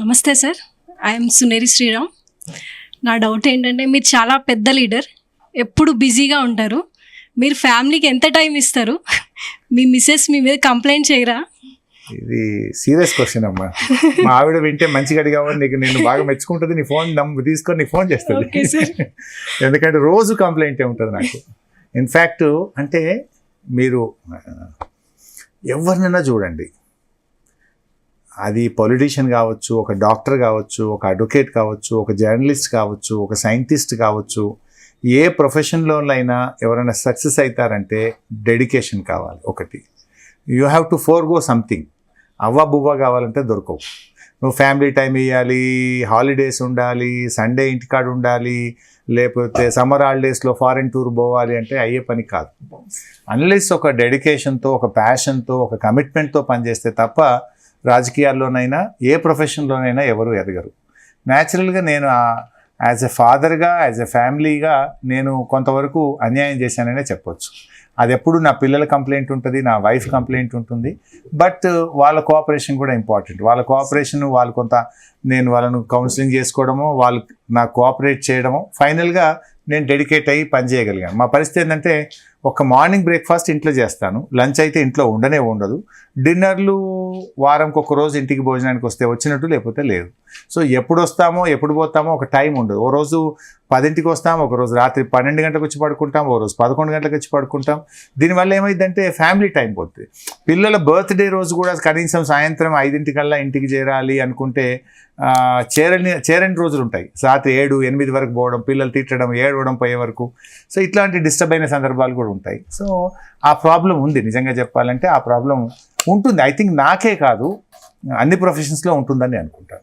నమస్తే sir. I'm సునేరి Sriram నా doubt ఏంటంటే మీరు చాలా పెద్ద లీడర్ ఎప్పుడు బిజీగా ఉంటారు. మీరు ఫ్యామిలీకి ఎంత టైం ఇస్తారు? మీ మిస్సెస్ మీ మీద కంప్లైంట్ చేయరా? ఇది సీరియస్ క్వశ్చన్ అమ్మా. మా ఆవిడ వింటే మంచిగా అడిగామని నీకు నేను బాగా మెచ్చుకుంటుంది నీ ఫోన్ నమ్ము తీసుకొని నీకు ఫోన్ చేస్తుంది. ఎందుకంటే రోజు కంప్లైంట్ ఉంటుంది నాకు. ఇన్ఫ్యాక్ట్ అంటే మీరు ఎవరినైనా చూడండి. అది పొలిటీషియన్ కావచ్చు ఒక డాక్టర్ కావచ్చు ఒక అడ్వకేట్ కావచ్చు ఒక జర్నలిస్ట్ కావచ్చు ఒక సైంటిస్ట్ కావచ్చు ఏ ప్రొఫెషన్లోనైనా ఎవరైనా సక్సెస్ అవుతారంటే డెడికేషన్ కావాలి ఒకటి. You have to forgo something అవ్వ బువ్వ కావాలంటే దొరకవు. నువ్వు ఫ్యామిలీ టైం ఇవ్వాలి హాలిడేస్ ఉండాలి సండే ఇంటికాడ ఉండాలి లేకపోతే సమ్మర్ హాలిడేస్లో ఫారిన్ టూర్ పోవాలి అంటే అయ్యే పని కాదు. అన్లెస్ ఒక డెడికేషన్తో ఒక ప్యాషన్తో ఒక కమిట్మెంట్తో పనిచేస్తే తప్ప రాజకీయాల్లోనైనా ఏ ప్రొఫెషన్లోనైనా ఎవరు ఎదగరు. న్యాచురల్గా నేను యాజ్ ఎ ఫాదర్గా యాజ్ ఎ ఫ్యామిలీగా నేను కొంతవరకు అన్యాయం చేశాననే చెప్పొచ్చు. అది ఎప్పుడు నా పిల్లల కంప్లైంట్ ఉంటుంది నా వైఫ్ కంప్లైంట్ ఉంటుంది. బట్ వాళ్ళ కోఆపరేషన్ కూడా ఇంపార్టెంట్ వాళ్ళ కోఆపరేషన్ వాళ్ళు కొంత నేను వాళ్ళను కౌన్సిలింగ్ చేసుకోవడము వాళ్ళు నాకు కోఆపరేట్ చేయడము ఫైనల్గా నేను డెడికేట్ అయ్యి పని చేయగలిగాను. మా పరిస్థితి ఏంటంటే ఒక మార్నింగ్ బ్రేక్ఫాస్ట్ ఇంట్లో చేస్తాను. లంచ్ అయితే ఇంట్లో ఉండనే ఉండదు. డిన్నర్లు వారంకి ఒక రోజు ఇంటికి భోజనానికి వస్తే వచ్చినట్టు లేకపోతే లేదు. సో ఎప్పుడు వస్తామో ఎప్పుడు పోతామో ఒక టైం ఉండదు. ఓ రోజు పదింటికి వస్తాం ఒక రోజు రాత్రి పన్నెండు గంటలకు వచ్చి పడుకుంటాం ఓ రోజు పదకొండు గంటలకు వచ్చి పడుకుంటాం. దీనివల్ల ఏమైందంటే ఫ్యామిలీ టైం పోతుంది పిల్లల బర్త్డే రోజు కూడా కనీసం సాయంత్రం ఐదింటికల్లా ఇంటికి చేరాలి అనుకుంటే చేరని చేరని రోజులు ఉంటాయి. రాత్రి ఏడు ఎనిమిది వరకు పోవడం పిల్లలు తిట్టడం ఏడవడం పోయే వరకు. సో ఇట్లాంటి డిస్టర్బ్ అయిన సందర్భాలు కూడా ఉంటాయి. సో ఆ ప్రాబ్లం ఉంది. నిజంగా చెప్పాలంటే ఆ ప్రాబ్లం ఉంటుంది. ఐ థింక్ నాకే కాదు. అన్ని ప్రొఫెషన్స్లో ఉంటుందని అనుకుంటాను.